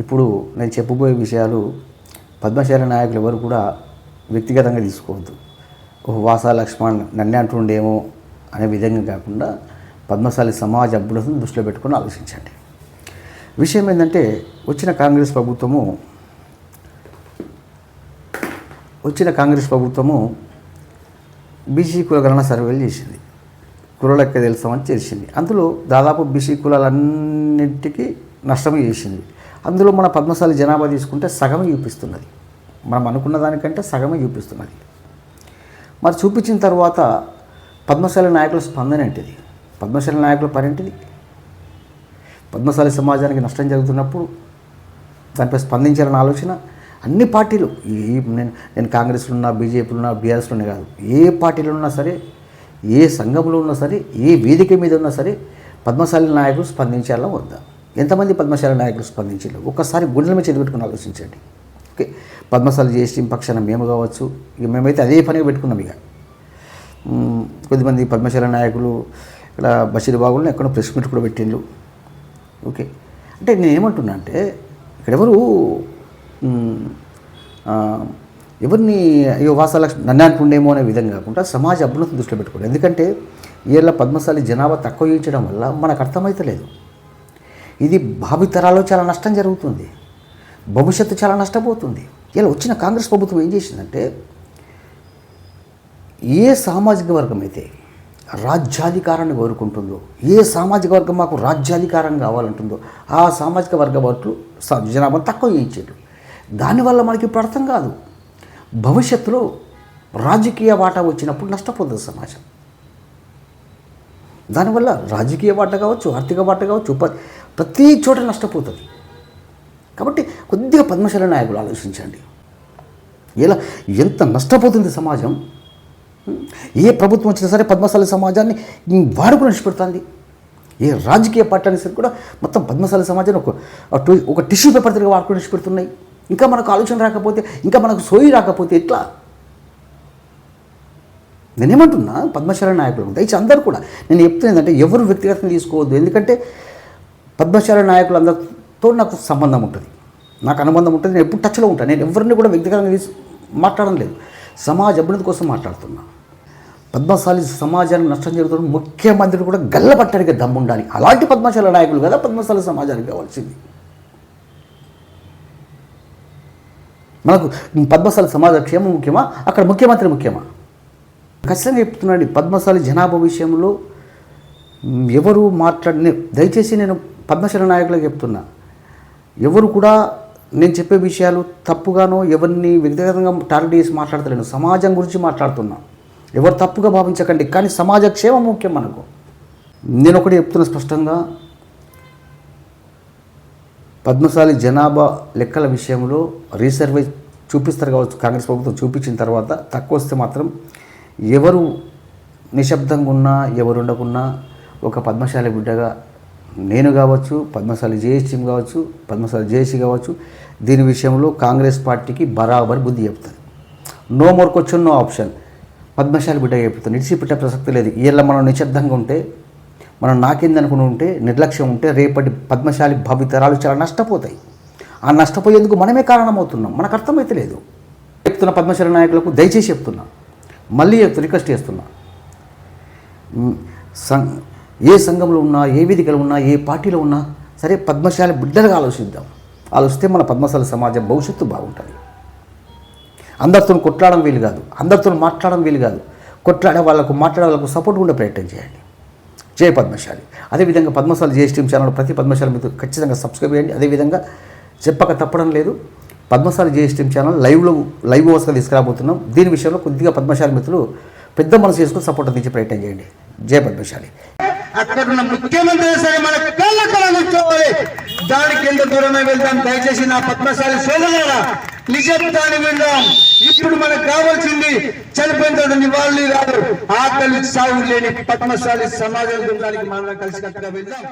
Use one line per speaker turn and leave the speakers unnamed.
ఇప్పుడు నేను చెప్పబోయే విషయాలు పద్మశాల నాయకులు ఎవరు కూడా వ్యక్తిగతంగా తీసుకోవద్దు. ఓ వాసా లక్ష్మణ్ నన్నే అంటుండేమో అనే విధంగా కాకుండా పద్మశాలి సమాజ అభ్యున్నతిని దృష్టిలో పెట్టుకొని ఆలోచించండి. విషయం ఏంటంటే వచ్చిన కాంగ్రెస్ ప్రభుత్వము వచ్చిన కాంగ్రెస్ ప్రభుత్వము బీసీ కులగణన సర్వేలు చేసింది. కులలెక్క తెలుసామని చేసింది. అందులో దాదాపు బీసీ కులాలన్నింటికి నష్టం చేసింది. అందులో మన పద్మశాలి జనాభా తీసుకుంటే సగమే చూపిస్తున్నది. మనం అనుకున్న దానికంటే సగమే చూపిస్తున్నది. మరి చూపించిన తర్వాత పద్మశాలి నాయకుల స్పందన ఏంటిది? పద్మశాలి నాయకుల పని ఏంటిది? పద్మశాలి సమాజానికి నష్టం జరుగుతున్నప్పుడు దానిపై స్పందించాలని ఆలోచన అన్ని పార్టీలు ఈ నేను నేను కాంగ్రెస్లో ఉన్నా బీజేపీలో ఉన్నా బీఆర్ఎస్లో ఉన్నా కాదు. ఏ పార్టీలో ఉన్నా సరే ఏ సంఘంలో ఉన్నా సరే ఏ వేదిక మీద ఉన్నా సరే పద్మశాలి నాయకులు స్పందించాలా వద్దా. ఎంతమంది పద్మశాల నాయకులు స్పందించారు ఒక్కసారి గుండెల మీద చదివిపెట్టుకుని ఆలోచించండి. ఓకే? పద్మశాలి జ్యేష్ఠం పక్షాన మేము కావచ్చు ఇక మేమైతే అదే పనిగా పెట్టుకున్నాం ఇక. కొద్దిమంది పద్మశాల నాయకులు ఇక్కడ బషీర్ బాబులను ఎక్కడో ప్రెస్ మీట్ కూడా పెట్టిండ్రు. ఓకే? అంటే నేను ఏమంటున్నా అంటే ఇక్కడ ఎవరు ఎవరిని అయ్యో వాసాలక్ష్మి నన్ను అంటుండేమో అనే విధంగా కాకుండా సమాజ అభివృద్ధి దృష్టిలో పెట్టుకోండి. ఎందుకంటే వీళ్ళ పద్మశాలి జనాభా తక్కువ చేయించడం వల్ల మనకు అర్థమైతలేదు. ఇది భావితరాల్లో చాలా నష్టం జరుగుతుంది. భవిష్యత్తు చాలా నష్టపోతుంది. ఇలా వచ్చిన కాంగ్రెస్ ప్రభుత్వం ఏం చేసిందంటే ఏ సామాజిక వర్గం అయితే రాజ్యాధికారాన్ని కోరుకుంటుందో ఏ సామాజిక వర్గం మాకు రాజ్యాధికారం కావాలంటుందో ఆ సామాజిక వర్గ ఓట్లు జనాభా తక్కువ చేయించారు దానివల్ల మనకి ఇప్పుడు అర్థం కాదు. భవిష్యత్తులో రాజకీయ వాటా వచ్చినప్పుడు నష్టపోతుంది సమాజం. దానివల్ల రాజకీయ వాటా కావచ్చు ఆర్థిక వాటా కావచ్చు ప్రతి చోట నష్టపోతుంది. కాబట్టి కొద్దిగా పద్మశాల నాయకులు ఆలోచించండి. ఇలా ఎంత నష్టపోతుంది సమాజం? ఏ ప్రభుత్వం వచ్చినా సరే పద్మశాలి సమాజాన్ని వాడుకు నడిచిపెడుతుంది ఏ రాజకీయ పార్టీ అయినా సరే కూడా మొత్తం పద్మశాలి సమాజాన్ని ఒక ఒక- ఒక టిష్యూ పేపర్ తిరిగి వాడుకు నడిచిపెడుతున్నాయి ఇంకా మనకు ఆలోచన రాకపోతే ఇంకా మనకు సోయి రాకపోతే ఎట్లా? నేనేమంటున్నా పద్మశాల నాయకులు దయచేసి అందరూ కూడా నేను చెప్తున్నా ఏంటంటే ఎవరు వ్యక్తిగతంగా తీసుకోవద్దు. ఎందుకంటే పద్మశాల నాయకులందరితో నాకు సంబంధం ఉంటుంది. నాకు అనుబంధం ఉంటుంది. నేను ఎప్పుడు టచ్లో ఉంటాను నేను ఎవరిని కూడా వ్యక్తిగతంగా మాట్లాడడం లేదు. సమాజ అభివృద్ధి కోసం మాట్లాడుతున్నా. పద్మశాలి సమాజానికి నష్టం జరుగుతున్న ముఖ్యమంత్రి కూడా గల్లబట్టడానికి దమ్ము ఉండాలి అలాంటి పద్మశాల నాయకులు కదా పద్మశాలి సమాజానికి కావాల్సింది. మనకు పద్మశాలి సమాజ క్షేమం ముఖ్యమా? అక్కడ ముఖ్యమంత్రి ముఖ్యమా? ఖచ్చితంగా చెప్తున్నాడు పద్మశాలి జనాభా విషయంలో ఎవరు మాట్లాడిన దయచేసి నేను పద్మశాల నాయకులకు చెప్తున్నా. ఎవరు కూడా నేను చెప్పే విషయాలు తప్పుగానో ఎవరిని వ్యక్తిగతంగా టార్గెట్ చేసి మాట్లాడతలేను. సమాజం గురించి మాట్లాడుతున్నా. ఎవరు తప్పుగా భావించకండి. కానీ సమాజ క్షేమం ముఖ్యం మనకు. నేను ఒకటి చెప్తున్నా స్పష్టంగా. పద్మశాలి జనాభా లెక్కల విషయంలో రీసర్వే చూపిస్తారు కావచ్చు. కాంగ్రెస్ ప్రభుత్వం చూపించిన తర్వాత తక్కువ వస్తే మాత్రం ఎవరు నిశ్శబ్దంగా ఉన్నా ఎవరు ఉండకున్నా ఒక పద్మశాలి బిడ్డగా నేను కావచ్చు పద్మశాలి జేఎస్టీం కావచ్చు పద్మశాలి జేఏసీ కావచ్చు దీని విషయంలో కాంగ్రెస్ పార్టీకి బరాబర్ బుద్ధి చెప్తుంది no more question no option Padmashali బిడ్డ చెప్తుంది నిడిచిపెట్టే ప్రసక్తి లేదు. ఇలా మనం నిశ్శబ్దంగా ఉంటే మనం నాకేందనుకుని ఉంటే నిర్లక్ష్యం ఉంటే రేపటి పద్మశాలి భవితరాలు చాలా నష్టపోతాయి. ఆ నష్టపోయేందుకు మనమే కారణమవుతున్నాం. మనకు అర్థమైతే లేదు. చెప్తున్న పద్మశాలి నాయకులకు దయచేసి చెప్తున్నా. మళ్ళీ చెప్తున్నా రిక్వెస్ట్ చేస్తున్నా. ఏ సంఘంలో ఉన్నా ఏ వేదికలో ఉన్నా ఏ పార్టీలో ఉన్నా సరే పద్మశాలి బిడ్డలుగా ఆలోచిద్దాం. ఆలోచిస్తే మన పద్మశాలి సమాజం భవిష్యత్తు బాగుంటుంది. అందరితో కొట్లాడడం వీలు కాదు. అందరితో మాట్లాడడం వీలు కాదు. కొట్లాడే వాళ్ళకు మాట్లాడే వాళ్ళకు సపోర్ట్ ఉండే ప్రయత్నం చేయండి. జయ పద్మశాలి. అదేవిధంగా పద్మశాలి జేఎస్టీఎం ఛానల్ ప్రతి పద్మశాలి మీరు ఖచ్చితంగా సబ్స్క్రైబ్ చేయండి. అదేవిధంగా చెప్పక తప్పడం లేదు. పద్మశాలి జేఎస్టీఎం ఛానల్ లైవ్లో లైవ్ వరుసగా తీసుకురాబోతున్నాం. దీని విషయంలో కొద్దిగా పద్మశాలి మిత్రులు పెద్ద మనసు చేసుకుని సపోర్ట్ అందించే ప్రయత్నం చేయండి. జయ పద్మశాలి.
అక్కడున్న ముఖ్యమంత్రి సరే మన కళ్ళ కళ కూర్చోవాలి. దానికి ఎంత దూరమే వెళ్తాం దయచేసి నా పద్మశాలి సోదరుల నిజాన్ని విందాం. ఇప్పుడు మనకు కావాల్సింది చనిపోయిన నివాళి నివాళులు కాదు. ఆకలి సాగు లేని పద్మశాలి సమాజం గురించి మనం కలిసి కట్టుగా వెళ్దాం.